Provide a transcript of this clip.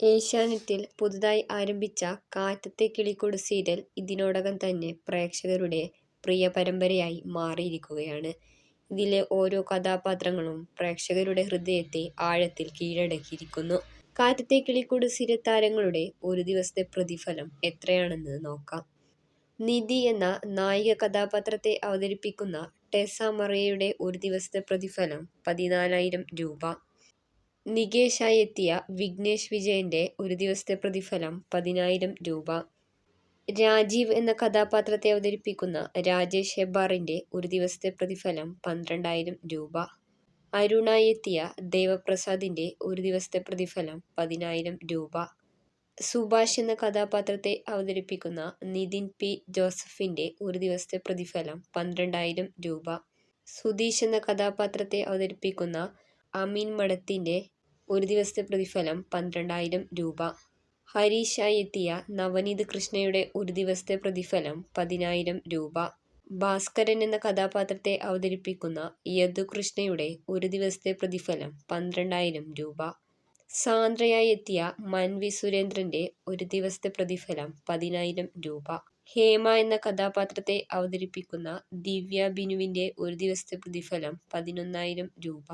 ഏഷ്യാനെറ്റിൽ പുതുതായി ആരംഭിച്ച കാറ്റത്തെ കിളിക്കൊടു സീരിയൽ ഇതിനോടകം തന്നെ പ്രേക്ഷകരുടെ പ്രിയ പരമ്പരയായി മാറിയിരിക്കുകയാണ്. ഇതിലെ ഓരോ കഥാപാത്രങ്ങളും പ്രേക്ഷകരുടെ ഹൃദയത്തെ ആഴത്തിൽ കീഴടക്കിയിരിക്കുന്നു. കാറ്റത്തെ കിളിക്കൊടു സീരിയൽ താരങ്ങളുടെ ഒരു ദിവസത്തെ പ്രതിഫലം എത്രയാണെന്ന് നോക്കാം. നിധി എന്ന നായിക കഥാപാത്രത്തെ അവതരിപ്പിക്കുന്ന ടെസ മറിയയുടെ ഒരു ദിവസത്തെ പ്രതിഫലം പതിനാലായിരം രൂപ. നികേഷായി എത്തിയ വിഘ്നേഷ് വിജയന്റെ ഒരു ദിവസത്തെ പ്രതിഫലം പതിനായിരം രൂപ. രാജീവ് എന്ന കഥാപാത്രത്തെ അവതരിപ്പിക്കുന്ന രാജേഷ് ഹെബാറിന്റെ ഒരു ദിവസത്തെ പ്രതിഫലം പന്ത്രണ്ടായിരം രൂപ. അരുണായി എത്തിയ ദേവപ്രസാദിന്റെ ഒരു ദിവസത്തെ പ്രതിഫലം പതിനായിരം രൂപ. സുഭാഷ് എന്ന കഥാപാത്രത്തെ അവതരിപ്പിക്കുന്ന നിതിൻ പി ജോസഫിന്റെ ഒരു ദിവസത്തെ പ്രതിഫലം പന്ത്രണ്ടായിരം രൂപ. സുധീഷ് എന്ന കഥാപാത്രത്തെ അവതരിപ്പിക്കുന്ന അമീൻ മഠത്തിന്റെ ഒരു ദിവസത്തെ പ്രതിഫലം പന്ത്രണ്ടായിരം രൂപ. ഹരീഷായി എത്തിയ നവനീത് കൃഷ്ണയുടെ ഒരു ദിവസത്തെ പ്രതിഫലം പതിനായിരം രൂപ. ഭാസ്കരൻ എന്ന കഥാപാത്രത്തെ അവതരിപ്പിക്കുന്ന യദു കൃഷ്ണയുടെ ഒരു ദിവസത്തെ പ്രതിഫലം പന്ത്രണ്ടായിരം രൂപ. സാന്ദ്രയായി എത്തിയ മൻവി സുരേന്ദ്രന്റെ ഒരു ദിവസത്തെ പ്രതിഫലം പതിനായിരം രൂപ. ഹേമ എന്ന കഥാപാത്രത്തെ അവതരിപ്പിക്കുന്ന ദിവ്യ ബിനുവിന്റെ ഒരു ദിവസത്തെ പ്രതിഫലം പതിനൊന്നായിരം രൂപ.